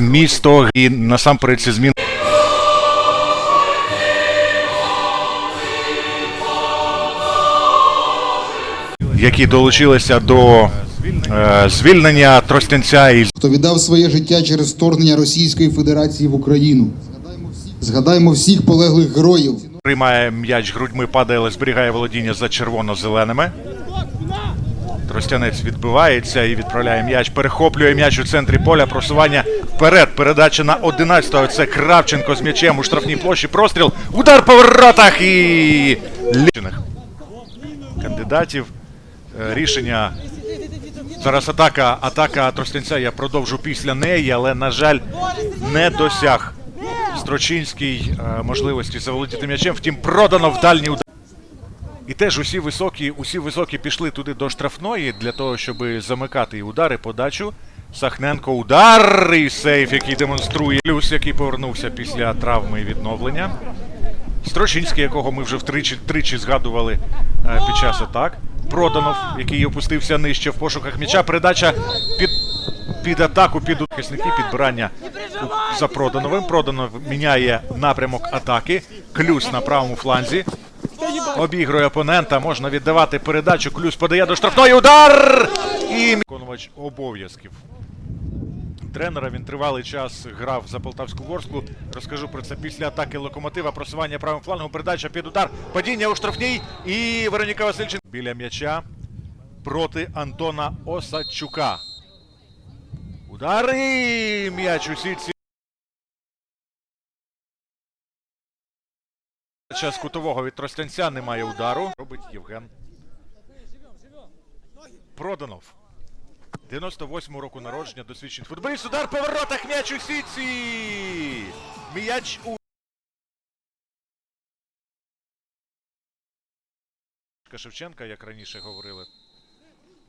Тростянець, місто і насамперед ці зміни. Які долучилися до е, звільнення Тростянця і хто віддав своє життя через вторгнення Російської Федерації в Україну. Згадаймо всіх полеглих героїв. приймає м'яч грудьми, падає, але зберігає володіння за червоно-зеленими. Тростянець відбивається і відправляє м'яч. Перехоплює м'яч у центрі поля. Просування вперед. Передача на 11-го. Це Кравченко з м'ячем у штрафній площі. Простріл. Удар по воротах і кандидатів. Е, Рішення. Зараз атака. Атака Тростянця. Я продовжу після неї, але, на жаль, не досяг Строчинський е, можливості заволодіти м'ячем. Втім, продано в дальній удар. І теж усі високі, усі високі пішли туди до штрафної для того, щоб замикати удари, подачу. Сахненко удар і сейф, який демонструє. Плюс, який повернувся після травми і відновлення. Строчинський, якого ми вже втричі тричі згадували е, під час атак. Проданов, який опустився нижче в пошуках м'яча. Передача під, під атаку, під захисники, підбирання за Продановим. Проданов міняє напрямок атаки. Клюс на правому фланзі. Обігрує опонента, можна віддавати передачу. Клюс подає до штрафної удар! І виконувач обов'язків. Тренера він тривалий час грав за Полтавську Ворсклу. Розкажу про це після атаки локомотива. Просування правим флангом, передача під удар, падіння у штрафній. І Вероніка Васильчин біля м'яча проти Антона Осадчука. Удар і м'яч у сітці. Час кутового від Тростянця немає удару. Робить Євген. Проданов. 98-го року народження, досвідчений футболіст. Удар по воротах, м'яч у сітці! М'яч у... Шевченка, як раніше говорили.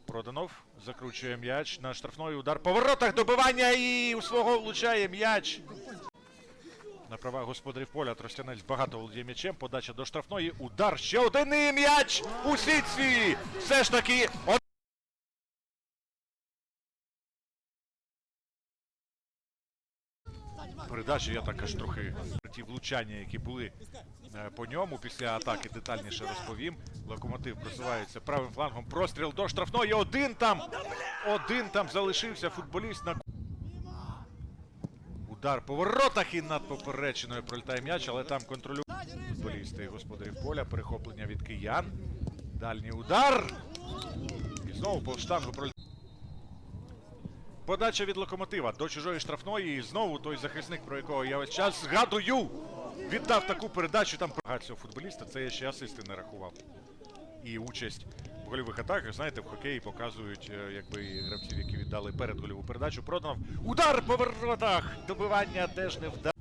Проданов закручує м'яч на штрафної удар по воротах, добивання і у свого влучає м'яч. На правах господарів поля Тростянець багато володіє м'ячем. Подача до штрафної. Удар. Ще один і м'яч у сітці. Все ж таки. Передача, я так аж трохи ті влучання, які були е, по ньому після атаки детальніше розповім. Локомотив просувається правим флангом. Простріл до штрафної. Один там. Один там залишився футболіст на Удар по воротах і над поперечиною пролітає м'яч, але там контролюють футболісти господарів поля. Перехоплення від киян. Дальній удар. І знову по штангу пролітає. Подача від локомотива до чужої штрафної. І знову той захисник, про якого я весь час згадую. Віддав таку передачу. Там цього футболіста. Це я ще асисти не рахував. І участь в гольових атаках, знаєте, в хокеї показують, е, якби гравців, які віддали перед гольову передачу. Проданов. Удар по воротах! Добивання теж не вдав.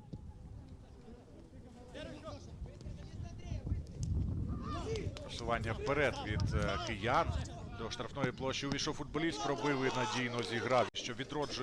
Просування вперед від е, киян. До штрафної площі увійшов футболіст, пробив і надійно зіграв, що відроджує.